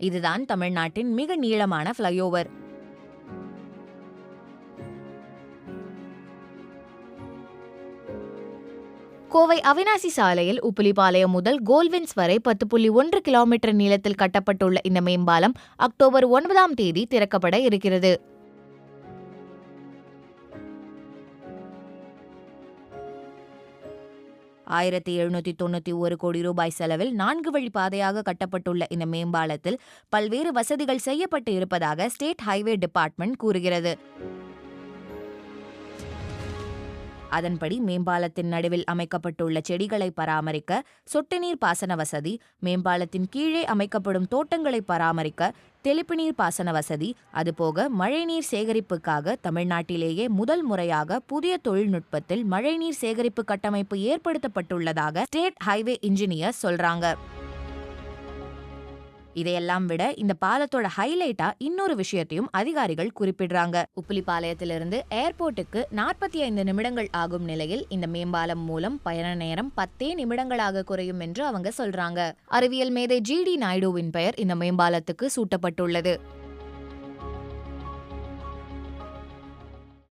இதுதான் தமிழ்நாட்டின் மிக நீளமான ஃப்ளைஓவர் கோவை அவினாசி சாலையில் உப்புலிபாளையம் முதல் கோல்வின்ஸ் வரை பத்து புள்ளி ஒன்று கிலோமீட்டர் நீளத்தில் கட்டப்பட்டுள்ள இந்த மேம்பாலம் அக்டோபர் ஒன்பதாம் தேதி திறக்கப்பட இருக்கிறது. ஆயிரத்தி எழுநூத்தி தொண்ணூத்தி ஒரு கோடி ரூபாய் செலவில் நான்கு வழி பாதையாக கட்டப்பட்டுள்ள இந்த மேம்பாலத்தில் பல்வேறு வசதிகள் செய்யப்பட்டு இருப்பதாக ஸ்டேட் ஹைவே டிபார்ட்மெண்ட் கூறுகிறது. அதன்படி மேம்பாலத்தின் நடுவில் அமைக்கப்பட்டுள்ள செடிகளை பராமரிக்க சொட்டு நீர் பாசன வசதி மேம்பாலத்தின் கீழே அமைக்கப்படும் தோட்டங்களை பராமரிக்க தெளிப்பு நீர் பாசன வசதி அதுபோக மழைநீர் சேகரிப்புக்காக தமிழ்நாட்டிலேயே முதல் முறையாக புதிய தொழில்நுட்பத்தில் மழைநீர் சேகரிப்பு கட்டமைப்பு ஏற்படுத்தப்பட்டுள்ளதாக ஸ்டேட் ஹைவே இன்ஜினியர் சொல்றாங்க. இதையெல்லாம் விட இந்த பாலத்தோட ஹைலைட்டா இன்னொரு விஷயத்தையும் அதிகாரிகள் குறிப்பிடுறாங்க. உப்பிலிப்பாளையத்திலிருந்து ஏர்போர்ட்டுக்கு நாற்பத்தி ஐந்து நிமிடங்கள் ஆகும் நிலையில் இந்த மேம்பாலம் மூலம் பயண நேரம் பத்தே நிமிடங்களாக குறையும் என்று அவங்க சொல்றாங்க. அறிவியல் மேதை ஜி டி நாயுடுவின் பெயர் இந்த மேம்பாலத்துக்கு சூட்டப்பட்டுள்ளது.